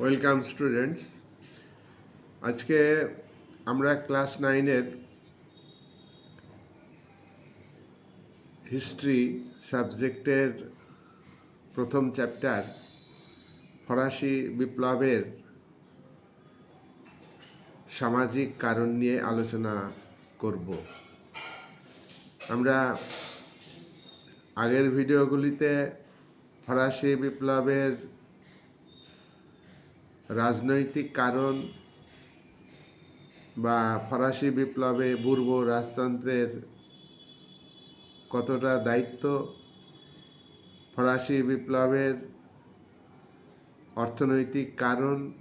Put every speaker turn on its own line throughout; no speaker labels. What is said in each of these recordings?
Welcome students আজকে আমরা class নাইনের হিস্ট্রি সাবজেক্টের প্রথম চ্যাপ্টার ফরাসি বিপ্লবের সামাজিক কারণ নিয়ে আলোচনা করব। আমরা আগের ভিডিওগুলিতে ফরাসি বিপ্লবের রাজনৈতিক কারণ বা ফরাসি বিপ্লবে পূর্ব রাজতন্ত্রের কতটা দায়িত্ব, ফরাসি বিপ্লবের অর্থনৈতিক কারণ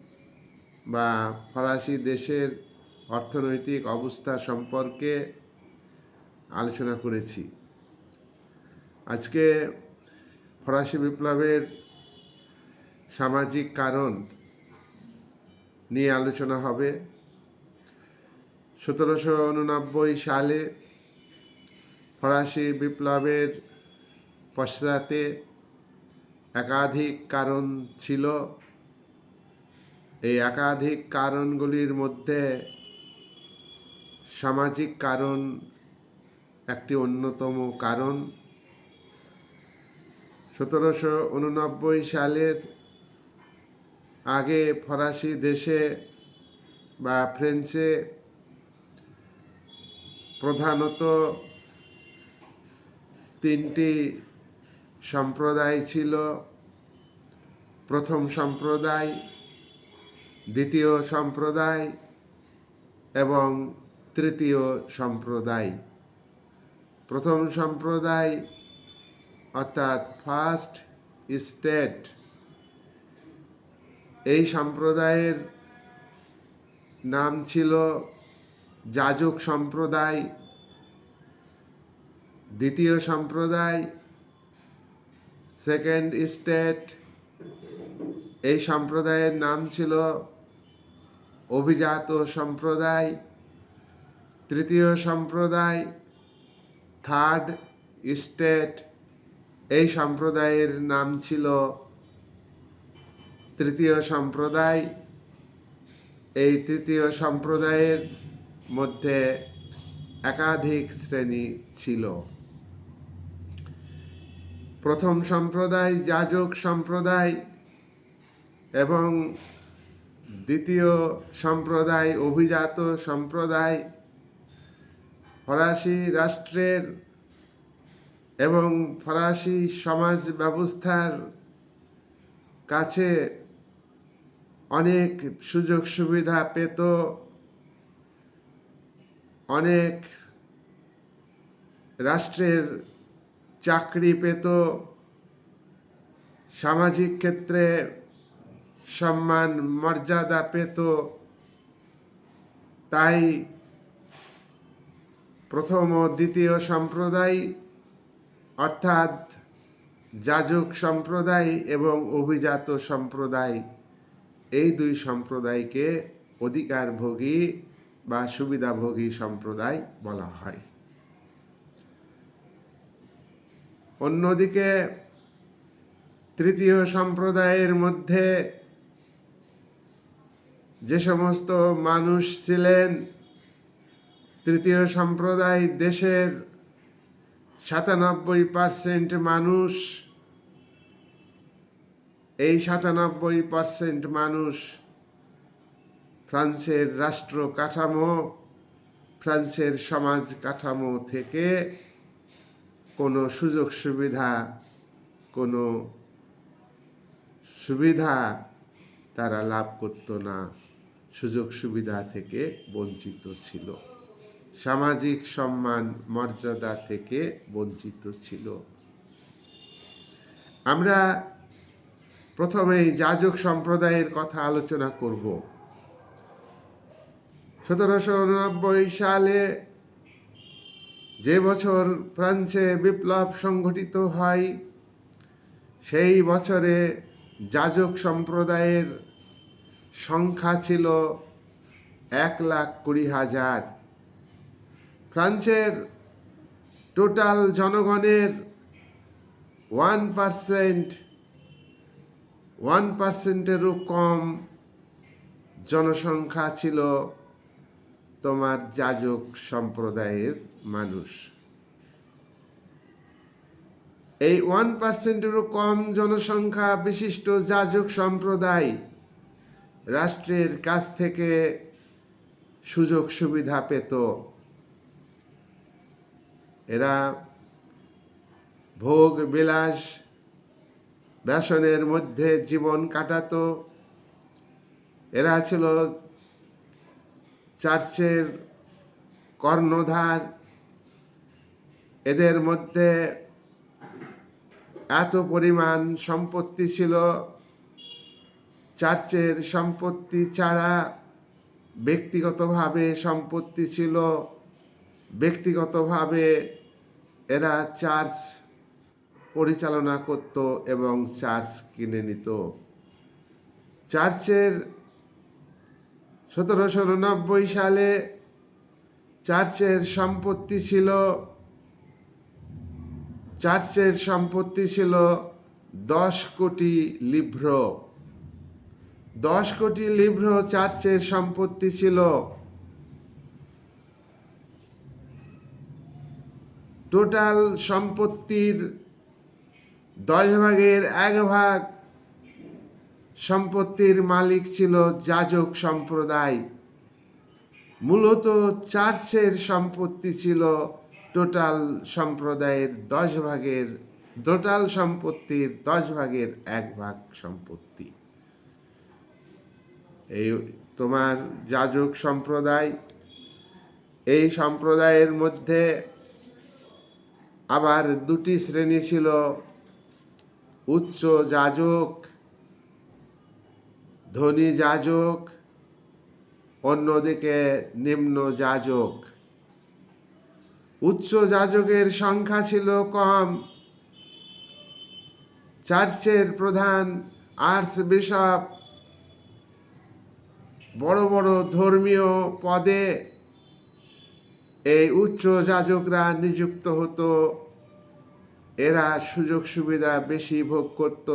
বা ফরাসি দেশের অর্থনৈতিক অবস্থা সম্পর্কে আলোচনা করেছি। আজকে ফরাসি বিপ্লবের সামাজিক কারণ নিয়ে আলোচনা হবে। সতেরোশো উননব্বই সালে ফরাসি বিপ্লবের পশ্চাতে একাধিক কারণ ছিল। এই একাধিক কারণগুলির মধ্যে সামাজিক কারণ একটি অন্যতম কারণ। সতেরোশো উননব্বই সালের আগে ফরাসি দেশে বা ফ্রেঞ্চে প্রধানত তিনটি সম্প্রদায় ছিল। প্রথম সম্প্রদায়, দ্বিতীয় সম্প্রদায় এবং তৃতীয় সম্প্রদায়। প্রথম সম্প্রদায় অর্থাৎ ফার্স্ট স্টেট। এই সম্প্রদায়ের নাম ছিল যাজক সম্প্রদায়, দ্বিতীয় সম্প্রদায়, সেকেন্ড স্টেট। এই সম্প্রদায়ের নাম ছিল অভিজাত সম্প্রদায়, তৃতীয় সম্প্রদায়, থার্ড স্টেট। এই সম্প্রদায়ের নাম ছিল তৃতীয় সম্প্রদায়। এই তৃতীয় সম্প্রদায়ের মধ্যে একাধিক শ্রেণি ছিল। প্রথম সম্প্রদায় যাজক সম্প্রদায় এবং দ্বিতীয় সম্প্রদায় অভিজাত সম্প্রদায়। ফরাসি রাষ্ট্রের এবং ফরাসি সমাজ ব্যবস্থার কাছে অনেক সুযোগ সুবিধা পেত, অনেক রাষ্ট্রের চাকরি পেত, সামাজিক ক্ষেত্রে সম্মান, মর্যাদা পেত। তাই প্রথম ও দ্বিতীয় সম্প্রদায় অর্থাৎ যাজক সম্প্রদায় এবং অভিজাত সম্প্রদায় এই দুই সম্প্রদায়কে অধিকারভোগী বা সুবিধাভোগী সম্প্রদায় বলা হয়। অন্যদিকে তৃতীয় সম্প্রদায়ের মধ্যে যে সমস্ত মানুষ ছিলেন, তৃতীয় সম্প্রদায় দেশের সাতানব্বই পার্সেন্ট মানুষ এই সাতানব্বই পার্সেন্ট মানুষ ফ্রান্সের রাষ্ট্র কাঠামো, ফ্রান্সের সমাজ কাঠামো থেকে কোনো সুযোগ সুবিধা, কোনো সুবিধা তারা লাভ করতো না। সুযোগ সুবিধা থেকে বঞ্চিত ছিল। সামাজিক সম্মান, মর্যাদা থেকে বঞ্চিত ছিল। আমরা প্রথমেই যাজক সম্প্রদায়ের কথা আলোচনা করব। সতেরোশো উননব্বই সালে যে বছর ফ্রান্সে বিপ্লব সংঘটিত হয়, সেই বছরে যাজক সম্প্রদায়ের সংখ্যা ছিল এক লাখ কুড়ি হাজার। ফ্রান্সের টোটাল জনগণের ওয়ান পার্সেন্ট ওয়ান পার্সেন্টেরও কম জনসংখ্যা ছিল তোমার যাজক সম্প্রদায়ের মানুষ। এই ওয়ান পার্সেন্টেরও কম জনসংখ্যা বিশিষ্ট যাজক সম্প্রদায় রাষ্ট্রের কাছ থেকে সুযোগ সুবিধা পেত। এরা ভোগ বিলাস ব্যসনের মধ্যে জীবন কাটাতো। এরা ছিল চার্চের কর্ণধার। এদের মধ্যে এত পরিমাণ সম্পত্তি ছিল। চার্চের সম্পত্তি ছাড়া ব্যক্তিগতভাবে সম্পত্তি ছিল। ব্যক্তিগতভাবে এরা চার্চ পরিচালনা করত এবং চার্চ কিনে নিত। চার্চের সতেরোশো উননব্বই সালে চার্চের সম্পত্তি ছিল, চার্চের সম্পত্তি ছিল দশ কোটি লিভ্র। দশ কোটি লিভ্র চার্চের সম্পত্তি ছিল টোটাল সম্পত্তির দশ ভাগের এক ভাগ সম্পত্তির মালিক ছিল যাজক সম্প্রদায়। মূলত চার্চের সম্পত্তি ছিল টোটাল সম্প্রদায়ের দশ ভাগের টোটাল সম্পত্তির দশ ভাগের এক ভাগ সম্পত্তি। এই তোমার যাজক সম্প্রদায়, এই সম্প্রদায়ের মধ্যে আবার দুটি শ্রেণি ছিল। উচ্চ যাজক, ধনী যাজক, অন্যদিকে নিম্ন যাজক। উচ্চ যাজকের সংখ্যা ছিল কম। চার্চের প্রধান আর্টস বিশপ। বড় বড় ধর্মীয় পদে এই উচ্চ যাজকরা নিযুক্ত হতো। এরা সুযোগ সুবিধা বেশি ভোগ করত।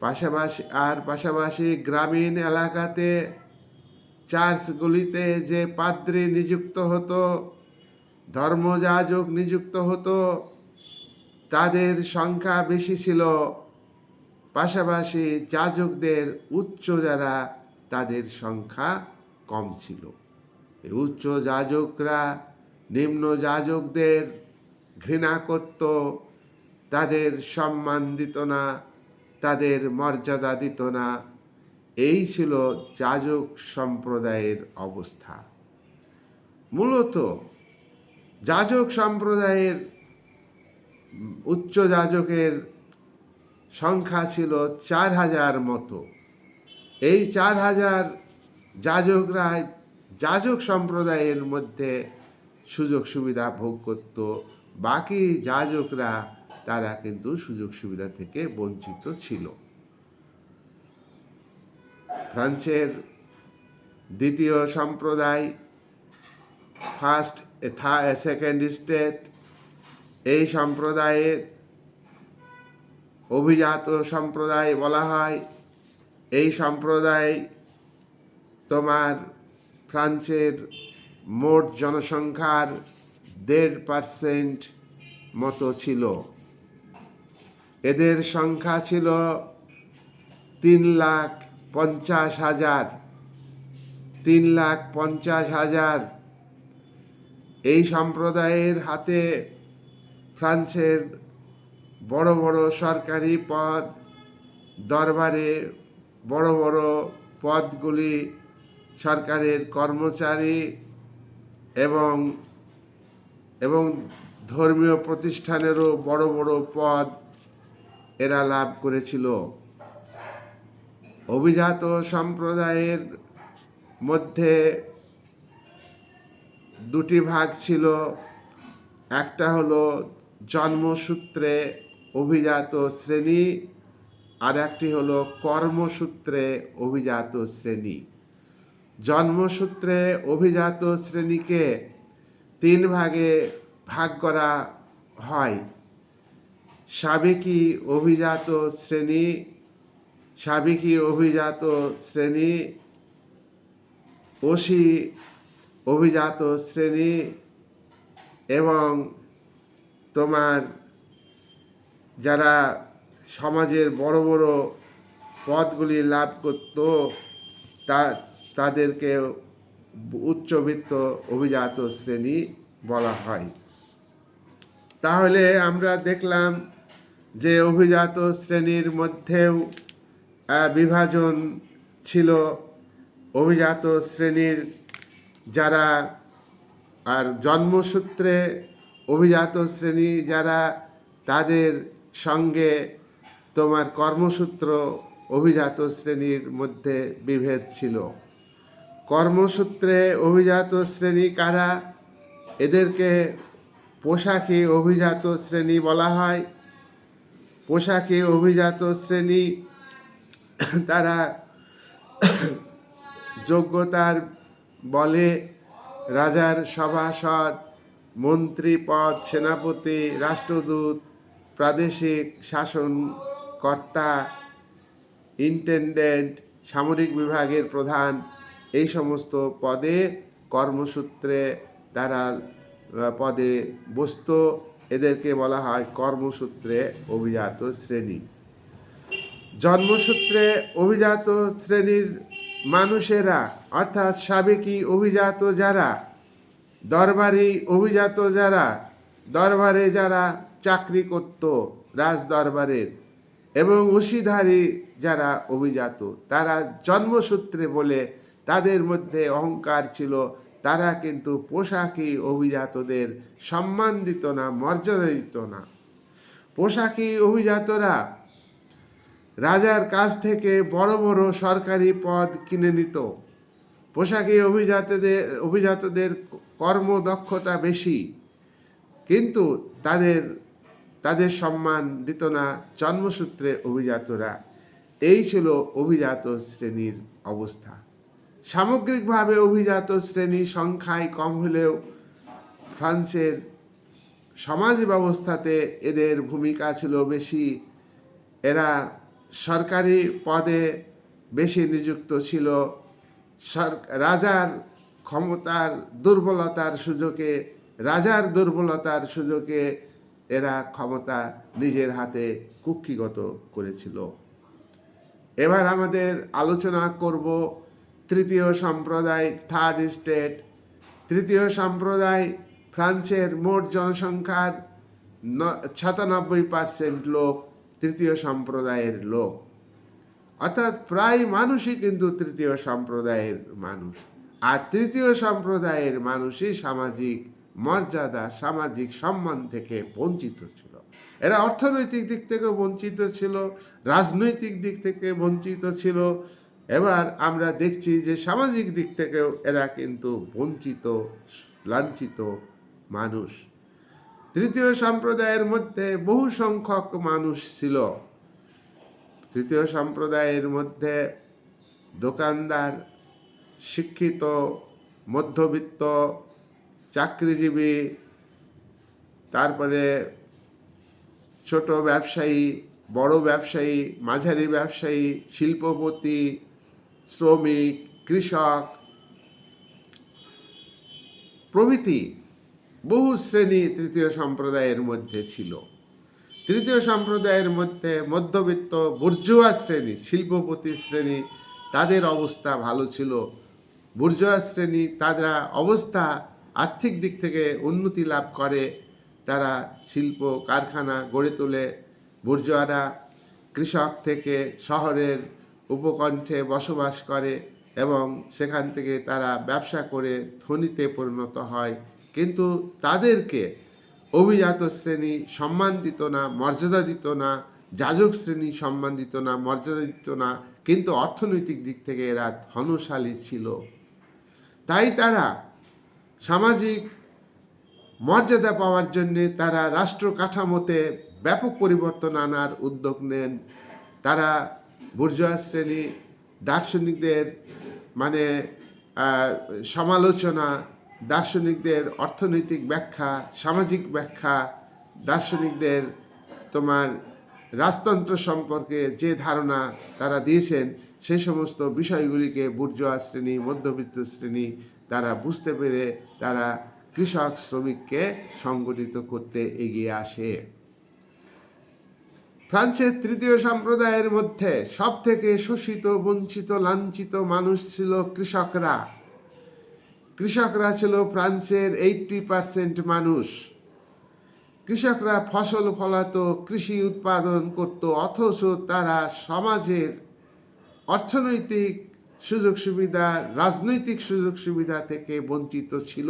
পাশাপাশি, আর পাশাপাশি গ্রামীণ এলাকাতে চার্চগুলিতে যে পাদ্রী নিযুক্ত হতো, ধর্মযাজক নিযুক্ত হতো, তাদের সংখ্যা বেশি ছিল। পাশাপাশি যাজকদের উচ্চ যারা, তাদের সংখ্যা কম ছিল। উচ্চ যাজকরা, নিম্ন যাজকদের ঘৃণা করত, তাদের সম্মান দিত না, তাদের মর্যাদা দিত না। এই ছিল যাজক সম্প্রদায়ের অবস্থা। মূলত যাজক সম্প্রদায়ের উচ্চ যাজকের সংখ্যা ছিল চার হাজার মতো। এই চার হাজার যাজকরা যাজক সম্প্রদায়ের মধ্যে সুযোগ সুবিধা ভোগ করত বাকি যাজকরা, তারা কিন্তু সুযোগ সুবিধা থেকে বঞ্চিত ছিল। ফ্রান্সের দ্বিতীয় সম্প্রদায়, ফার্স্ট সেকেন্ড স্টেট, এই সম্প্রদায়ের অভিজাত সম্প্রদায় বলা হয়। এই সম্প্রদায় তোমার ফ্রান্সের মোট জনসংখ্যার দেড় পার্সেন্ট মতো ছিল। এদের সংখ্যা ছিল তিন লাখ পঞ্চাশ হাজার। তিন লাখ পঞ্চাশ হাজার এই সম্প্রদায়ের হাতে ফ্রান্সের বড় বড় সরকারি পদ, দরবারে বড় বড় পদগুলি সরকারের কর্মচারী এবং এবং ধর্মীয় প্রতিষ্ঠানেরও বড় বড় পদ এরা লাভ করেছিল। অভিজাত সম্প্রদায়ের মধ্যে দুটি ভাগ ছিল। একটা হলো জন্মসূত্রে অভিজাত শ্রেণি, আর একটি হলো কর্মসূত্রে অভিজাত শ্রেণি। জন্মসূত্রে অভিজাত শ্রেণীকে তিন ভাগে ভাগ করা হয়। সাবেকি অভিজাত শ্রেণি, সাবেকি অভিজাত শ্রেণি, ওসি অভিজাত শ্রেণি এবং তোমার যারা সমাজের বড় বড় পদগুলি লাভ করত, তা তাদেরকে উচ্চবিত্ত অভিজাত শ্রেণি বলা হয়। তাহলে আমরা দেখলাম যে অভিজাত শ্রেণির মধ্যেও বিভাজন ছিল। অভিজাত শ্রেণির যারা, আর জন্মসূত্রে অভিজাত শ্রেণি যারা, তাদের সঙ্গে তোমার কর্মসূত্র অভিজাত শ্রেণির মধ্যে বিভেদ ছিল। কর্মসূত্রে অভিজাত শ্রেণি কারা? এদেরকে পোশাকি অভিজাত শ্রেণি বলা হয়। পোশাকি অভিজাত শ্রেণি, তারা যোগ্যতার বলে রাজার সভাসদ, মন্ত্রী পদ, সেনাপতি, রাষ্ট্রদূত, প্রাদেশিক শাসনকর্তা, ইন্টেন্ডেন্ট, সামরিক বিভাগের প্রধান এই সমস্ত পদে কর্মসূত্রে তারা পদে বসত, এদেরকে বলা হয় কর্মসূত্রে অভিজাত শ্রেণি। জন্মসূত্রে অভিজাত শ্রেণির মানুষেরা, অর্থাৎ সাবেকি অভিজাত যারা দরবারি অভিজাত যারা, দরবারে যারা চাকরি করত রাজ দরবারের এবং উশিধারী যারা অভিজাত, তারা জন্মসূত্রে বলে তাদের মধ্যে অহংকার ছিল। তারা কিন্তু পোশাকি অভিজাতদের সম্মান দিত না, মর্যাদা দিত না। পোশাকি অভিজাতরা রাজার কাছ থেকে বড় বড় সরকারি পদ কিনে নিত। পোশাকি অভিজাতদের অভিজাতদের কর্মদক্ষতা বেশি। কিন্তু তাদের তাদের সম্মান দিত না জন্মসূত্রে অভিজাতরা। এই ছিল অভিজাত শ্রেণির অবস্থা। সামগ্রিকভাবে অভিজাত শ্রেণি সংখ্যায় কম হলেও ফ্রান্সের সমাজ ব্যবস্থাতে এদের ভূমিকা ছিল বেশি। এরা সরকারি পদে বেশি নিযুক্ত ছিল। রাজার ক্ষমতার দুর্বলতার সুযোগে, রাজার দুর্বলতার সুযোগে এরা ক্ষমতা নিজের হাতে কুক্ষিগত করেছিল। এবার আমাদের আলোচনা করব তৃতীয় সম্প্রদায় থার্ড স্টেট তৃতীয় সম্প্রদায় ফ্রান্সের মোট জনসংখ্যার সাতানব্বই পার্সেন্ট লোক তৃতীয় সম্প্রদায়ের লোক। অর্থাৎ প্রায় মানুষই কিন্তু তৃতীয় সম্প্রদায়ের মানুষ। আর তৃতীয় সম্প্রদায়ের মানুষই সামাজিক মর্যাদা, সামাজিক সম্মান থেকে বঞ্চিত ছিল। এরা অর্থনৈতিক দিক থেকে বঞ্চিত ছিল, রাজনৈতিক দিক থেকে বঞ্চিত ছিল এবার আমরা দেখছি যে সামাজিক দিক থেকেও এরা কিন্তু বঞ্চিত, লাঞ্ছিত মানুষ। তৃতীয় সম্প্রদায়ের মধ্যে বহু সংখ্যক মানুষ ছিল। তৃতীয় সম্প্রদায়ের মধ্যে দোকানদার, শিক্ষিত, মধ্যবিত্ত, চাকরিজীবী, তারপরে ছোট ব্যবসায়ী, বড় ব্যবসায়ী, মাঝারি ব্যবসায়ী, শিল্পপতি শ্রমিক কৃষক, প্রভৃতি বহু শ্রেণি তৃতীয় সম্প্রদায়ের মধ্যে ছিল। তৃতীয় সম্প্রদায়ের মধ্যে মধ্যবিত্ত বুর্জুয়া শ্রেণি, শিল্পপতি শ্রেণি, তাদের অবস্থা ভালো ছিল। বুর্জুয়া শ্রেণি তারা অবস্থা আর্থিক দিক থেকে উন্নতি লাভ করে। তারা শিল্প, কারখানা গড়ে তোলে। বুর্জুয়ারা কৃষক থেকে শহরের উপকণ্ঠে বসবাস করে এবং সেখান থেকে তারা ব্যবসা করে ধনীতে পরিণত হয়। কিন্তু তাদেরকে অভিজাত শ্রেণি সম্মান দিত না, মর্যাদা দিত না, যাজক শ্রেণি সম্মান দিত না, মর্যাদা দিত না, কিন্তু অর্থনৈতিক দিক থেকে এরা ধনশালী ছিল। তাই তারা সামাজিক মর্যাদা পাওয়ার জন্য তারা রাষ্ট্র কাঠামোতে ব্যাপক পরিবর্তন আনার উদ্যোগ নেন। তারা বুর্জোয়া শ্রেণি, দার্শনিকদের মানে সমালোচনা, দার্শনিকদের অর্থনৈতিক ব্যাখ্যা, সামাজিক ব্যাখ্যা, দার্শনিকদের তোমার রাজতন্ত্র সম্পর্কে যে ধারণা তারা দিয়েছেন সেই সমস্ত বিষয়গুলিকে বুর্জোয়া শ্রেণি, মধ্যবিত্ত শ্রেণি তারা বুঝতে পেরে তারা কৃষক শ্রমিককে সংগঠিত করতে এগিয়ে আসে। ফ্রান্সের তৃতীয় সম্প্রদায়ের মধ্যে সব থেকে শোষিত, বঞ্চিত, লাঞ্ছিত মানুষ ছিল কৃষকরা। কৃষকরা ছিল ফ্রান্সের এইটটি পার্সেন্ট মানুষ। কৃষকরা ফসল ফলাতো, কৃষি উৎপাদন করত, অথচ তারা সমাজের অর্থনৈতিক সুযোগ সুবিধা, রাজনৈতিক সুযোগ সুবিধা থেকে বঞ্চিত ছিল।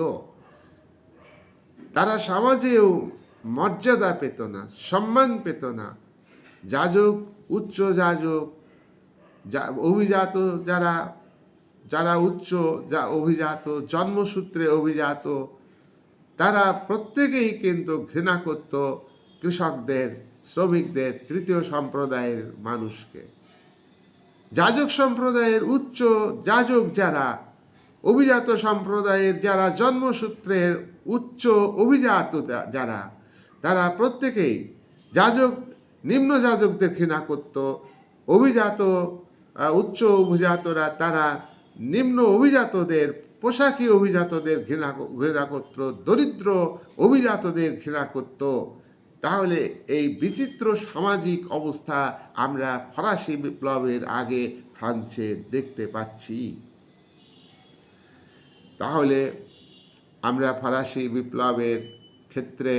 তারা সমাজেও মর্যাদা পেত না, সম্মান পেত না। যাজক, উচ্চ যাজক, যা, অভিজাত যারা যারা উচ্চ যা অভিজাত, জন্মসূত্রে অভিজাত, তারা প্রত্যেকেই কিন্তু ঘৃণা করত কৃষকদের, শ্রমিকদের, তৃতীয় সম্প্রদায়ের মানুষকে। যাজক সম্প্রদায়ের উচ্চ যাজক যারা, অভিজাত সম্প্রদায়ের যারা জন্মসূত্রের উচ্চ অভিজাত যারা, তারা প্রত্যেকেই যাজক নিম্ন যাজকদের ঘৃণা করত, অভিজাত উচ্চ অভিজাতরা তারা নিম্ন অভিজাতদের, পোশাকি অভিজাতদের ঘৃণা ঘৃণা করত, দরিদ্র অভিজাতদের ঘৃণা করত। তাহলে এই বিচিত্র সামাজিক অবস্থা আমরা ফরাসি বিপ্লবের আগে ফ্রান্সে দেখতে পাচ্ছি। তাহলে আমরা ফরাসি বিপ্লবের ক্ষেত্রে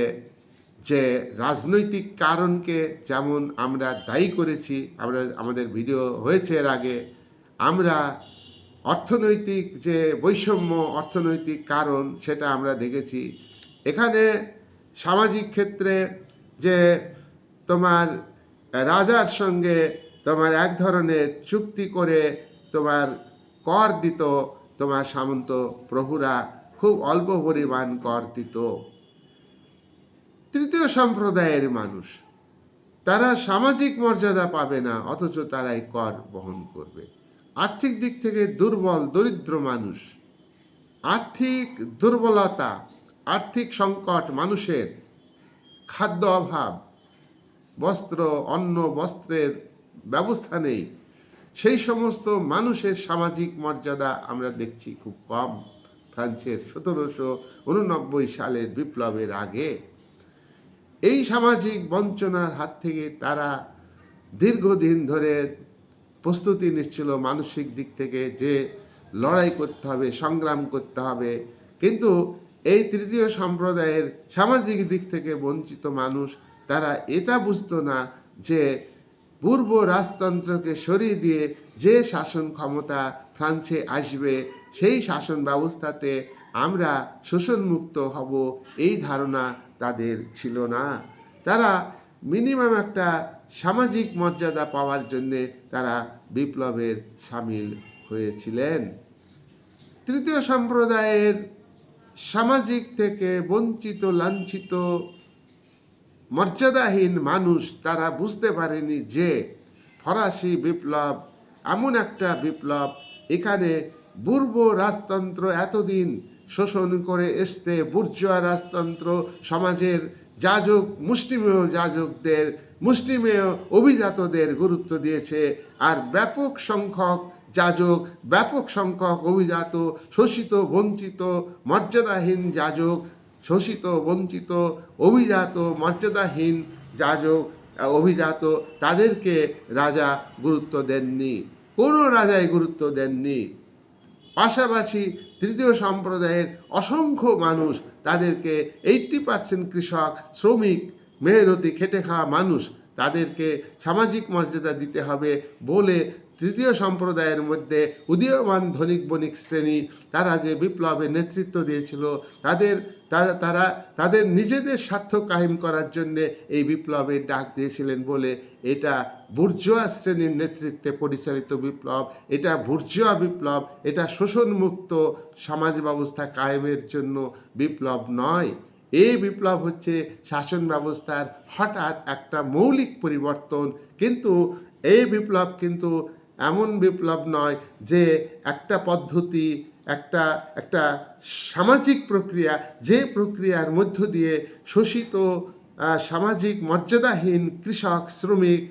যে রাজনৈতিক কারণকে যেমন আমরা দায়ী করেছি, আমরা, আমাদের ভিডিও হয়েছে এর আগে, আমরা অর্থনৈতিক যে বৈষম্য, অর্থনৈতিক কারণ সেটা আমরা দেখেছি। এখানে সামাজিক ক্ষেত্রে যে তোমার রাজার সঙ্গে তোমার এক ধরনের চুক্তি করে তোমার কর দিত, তোমার সামন্ত প্রভুরা খুব অল্প পরিমাণ কর দিত। তৃতীয় সম্প্রদায়ের মানুষ। তারা সামাজিক মর্যাদা পাবে না, অথচ তারাই কর বহন করবে। আর্থিক দিক থেকে দুর্বল, দরিদ্র মানুষ। আর্থিক দুর্বলতা, আর্থিক সংকট মানুষের খাদ্য অভাব, বস্ত্র, অন্ন, বস্ত্রের ব্যবস্থা নেই। সেই সমস্ত মানুষের সামাজিক মর্যাদা আমরা দেখছি খুব কম। ফ্রান্সের সতেরোশো উননব্বই সালের বিপ্লবের আগে। এই সামাজিক বঞ্চনার হাত থেকে তারা দীর্ঘদিন ধরে প্রস্তুতি নিচ্ছিল মানসিক দিক থেকে যে লড়াই করতে হবে, সংগ্রাম করতে হবে। কিন্তু এই তৃতীয় সম্প্রদায়ের সামাজিক দিক থেকে বঞ্চিত মানুষ, তারা এটা বুঝতো না যে পূর্ব রাজতন্ত্রকে সরিয়ে দিয়ে যে শাসন ক্ষমতা ফ্রান্সে আসবে, সেই শাসন ব্যবস্থাতে আমরা শোষণমুক্ত হব, এই ধারণা তাদের ছিল না। তারা মিনিমাম একটা সামাজিক মর্যাদা পাওয়ার জন্যে তারা বিপ্লবের সামিল হয়েছিলেন। তৃতীয় সম্প্রদায়ের সামাজিক থেকে বঞ্চিত, লাঞ্ছিত, মর্যাদাহীন মানুষ তারা বুঝতে পারেনি যে ফরাসি বিপ্লব, এমন একটা বিপ্লব, এখানে পূর্ব রাজতন্ত্র এতদিন শোষণ করে এসতে বুর্জোয়া রাজতন্ত্র সমাজের যাজক, মুষ্টিমেয় যাজকদের, মুষ্টিমেয় অভিজাতদের গুরুত্ব দিয়েছে। আর ব্যাপক সংখ্যক যাজক, ব্যাপক সংখ্যক অভিজাত, শোষিত, বঞ্চিত, মর্যাদাহীন যাজক, শোষিত, বঞ্চিত, অভিজাত, মর্যাদাহীন যাজক, অভিজাত তাদেরকে রাজা গুরুত্ব দেননি। কোনো রাজাই গুরুত্ব দেননি। পাশাপাশি তৃতীয় সম্প্রদায়ের অসংখ্য মানুষ তাদেরকে এইট্টি পার্সেন্ট কৃষক, শ্রমিক, মেহনতি, খেটে খাওয়া মানুষ তাদেরকে সামাজিক মর্যাদা দিতে হবে বলে তৃতীয় সম্প্রদায়ের মধ্যে উদীয়মান ধনিক বণিক শ্রেণি তারা যে বিপ্লবে নেতৃত্ব দিয়েছিল, তাদের তারা, তাদের নিজেদের স্বার্থ কায়েম করার জন্যে এই বিপ্লবের ডাক দিয়েছিলেন বলে এটা বুর্জোয়া শ্রেণির নেতৃত্বে পরিচালিত বিপ্লব, এটা বুর্জোয়া বিপ্লব, এটা শোষণমুক্ত সমাজ ব্যবস্থা কায়েমের জন্য বিপ্লব নয়। এই বিপ্লব হচ্ছে শাসন ব্যবস্থার হঠাৎ একটা মৌলিক পরিবর্তন, কিন্তু এই বিপ্লব কিন্তু এমন বিপ্লব নয় যে একটা পদ্ধতি, একটা একটা সামাজিক প্রক্রিয়া, যে প্রক্রিয়ার মধ্য দিয়ে শোষিত সামাজিক মর্যাদাহীন কৃষক, শ্রমিক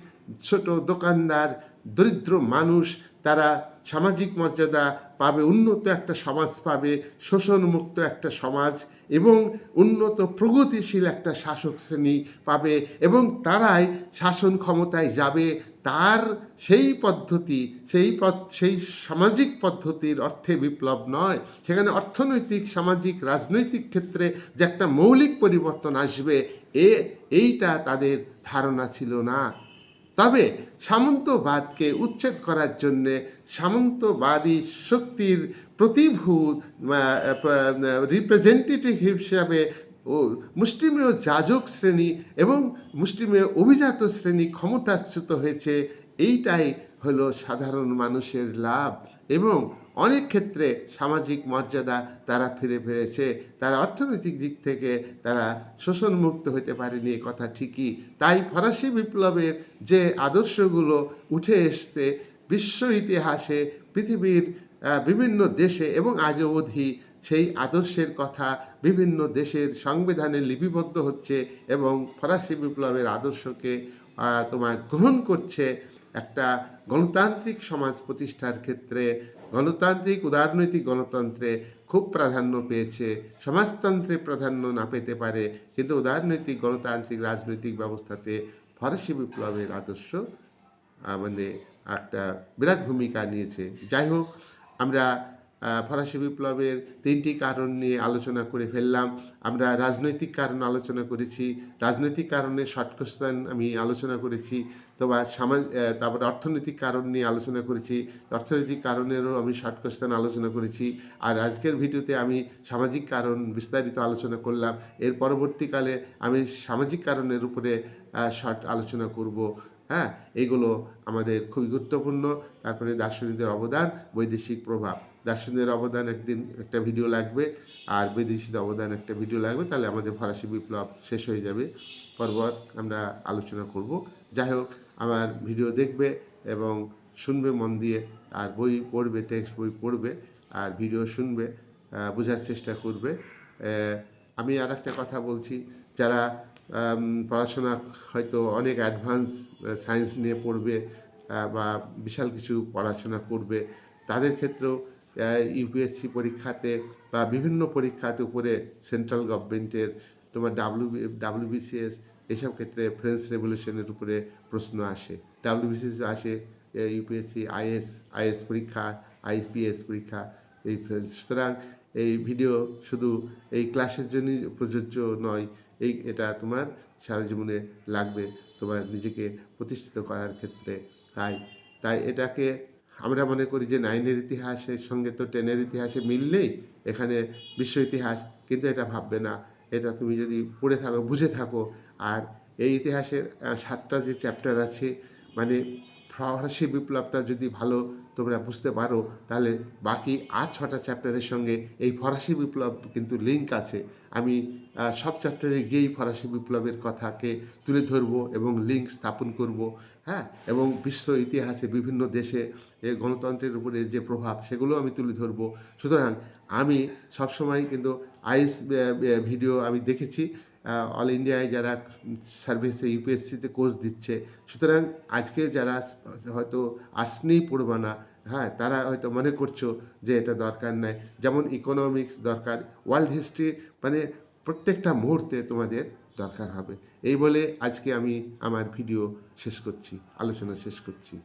ছোট দোকানদার, দরিদ্র মানুষ, তারা সামাজিক মর্যাদা পাবে, উন্নত একটা সমাজ পাবে, শোষণমুক্ত একটা সমাজ এবং উন্নত প্রগতিশীল একটা শাসক শ্রেণি পাবে এবং তারাই শাসন ক্ষমতায় যাবে। তার সেই পদ্ধতি, সেই সেই সামাজিক পদ্ধতির অর্থে বিপ্লব নয়। সেখানে অর্থনৈতিক, সামাজিক, রাজনৈতিক ক্ষেত্রে যে একটা মৌলিক পরিবর্তন আসবে, এ, এইটা তাদের ধারণা ছিল না। তবে সামন্তবাদকে উচ্ছেদ করার জন্যে সামন্তবাদী শক্তির প্রতিভূত রিপ্রেজেন্টেটিভ হিসাবে ও মুষ্টিমেয় যাজক শ্রেণি এবং মুষ্টিমেয় অভিজাত শ্রেণি ক্ষমতাচ্যুত হয়েছে, এইটাই হলো সাধারণ মানুষের লাভ এবং অনেক ক্ষেত্রে সামাজিক মর্যাদা তারা ফিরে পেয়েছে। তারা অর্থনৈতিক দিক থেকে তারা শোষণমুক্ত হতে পারেনি কথা ঠিকই। তাই ফরাসি বিপ্লবের যে আদর্শগুলো উঠে এসতে বিশ্ব ইতিহাসে, পৃথিবীর বিভিন্ন দেশে এবং আজ অবধি সেই আদর্শের কথা বিভিন্ন দেশের সংবিধানে লিপিবদ্ধ হচ্ছে এবং ফরাসি বিপ্লবের আদর্শকে তোমার গ্রহণ করছে একটা গণতান্ত্রিক সমাজ প্রতিষ্ঠার ক্ষেত্রে গণতান্ত্রিক, উদারনৈতিক গণতন্ত্রে খুব প্রাধান্য পেয়েছে। সমাজতন্ত্রে প্রাধান্য না পেতে পারে, কিন্তু উদারনৈতিক গণতান্ত্রিক রাজনৈতিক ব্যবস্থাতে ফরাসি বিপ্লবের আদর্শ মানে একটা বিরাট ভূমিকা নিয়েছে। যাই হোক, আমরা ফরাসি বিপ্লবের তিনটি কারণ নিয়ে আলোচনা করে ফেললাম। আমরা রাজনৈতিক কারণ আলোচনা করেছি, রাজনৈতিক কারণে শর্ট আমি আলোচনা করেছি তোমার সমাজ তারপরে অর্থনৈতিক কারণ নিয়ে আলোচনা করেছি। অর্থনৈতিক কারণেরও আমি শর্ট কোশ্চেন আলোচনা করেছি। আর আজকের ভিডিওতে আমি সামাজিক কারণ বিস্তারিত আলোচনা করলাম। এর পরবর্তীকালে আমি সামাজিক কারণের উপরে শর্ট আলোচনা করব। হ্যাঁ এগুলো আমাদের খুবই গুরুত্বপূর্ণ। তারপরে দার্শনিকদের অবদান, বৈদেশিক প্রভাব। দার্শনিকদের অবদান একদিন একটা ভিডিও লাগবে। আর বৈদেশিক অবদান একটা ভিডিও লাগবে। তাহলে আমাদের ফরাসি বিপ্লব শেষ হয়ে যাবে। পর্বত আমরা আলোচনা করব। যাই হোক আমার ভিডিও দেখবে এবং শুনবে, মন দিয়ে আর বই পড়বে টেক্সট বই পড়বে আর ভিডিও শুনবে বোঝার চেষ্টা করবে। আমি আর একটা কথা বলছি, যারা পড়াশোনা হয়তো অনেক অ্যাডভান্স সায়েন্স নিয়ে পড়বে বা বিশাল কিছু পড়াশোনা করবে, তাদের ক্ষেত্রেও ইউপিএসসি পরীক্ষাতে বা বিভিন্ন পরীক্ষাতে উপরে সেন্ট্রাল গভর্নমেন্টের তোমার ডাব্লিউ ডাব্লিউবিসিএস এসব ক্ষেত্রে ফ্রেঞ্চ রেভলিউশনের উপরে প্রশ্ন আসে। ডাব্লিউবিসিএস আসে ইউপিএসসি আইএস আইএস পরীক্ষা আইপিএস পরীক্ষা, এই সুতরাং এই ভিডিও শুধু এই ক্লাসের জন্যই প্রযোজ্য নয়, এই, এটা তোমার সারা জীবনে লাগবে, তোমার নিজেকে প্রতিষ্ঠিত করার ক্ষেত্রে। তাই তাই এটাকে আমরা মনে করি যে নাইনের ইতিহাসের সঙ্গে তো টেনের ইতিহাসে মিল নেই, এখানে বিশ্ব ইতিহাস, কিন্তু এটা ভাববে না। এটা তুমি যদি পড়ে থাকো, বুঝে থাকো আর এই ইতিহাসের সাতটা যে চ্যাপ্টার আছে মানে ফরাসি বিপ্লবটা যদি ভালো তোমরা বুঝতে পারো, তাহলে বাকি আর ছটা চ্যাপ্টারের সঙ্গে এই ফরাসি বিপ্লব কিন্তু লিঙ্ক আছে। আমি সব চ্যাপ্টারে গিয়েই ফরাসি বিপ্লবের কথাকে তুলে ধরবো এবং লিঙ্ক স্থাপন করব হ্যাঁ? এবং বিশ্ব ইতিহাসে বিভিন্ন দেশে এ গণতন্ত্রের উপরে যে প্রভাব, সেগুলো আমি তুলে ধরবো। সুতরাং আমি সবসময় কিন্তু আইস ভিডিও আমি দেখেছি। অল ইন্ডিয়ায় যারা সার্ভিসে ইউপিএসসিতে কোর্স দিচ্ছে, সুতরাং আজকে যারা হয়তো আর্টস নিয়েই পড়বে না হ্যাঁ তারা হয়তো মনে করছ যে এটা দরকার নাই। যেমন ইকোনমিক্স দরকার ওয়ার্ল্ড হিস্ট্রি মানে প্রত্যেকটা মুহূর্তে তোমাদের দরকার হবে। এই বলে আজকে আমি আমার ভিডিও শেষ করছি, আলোচনা শেষ করছি।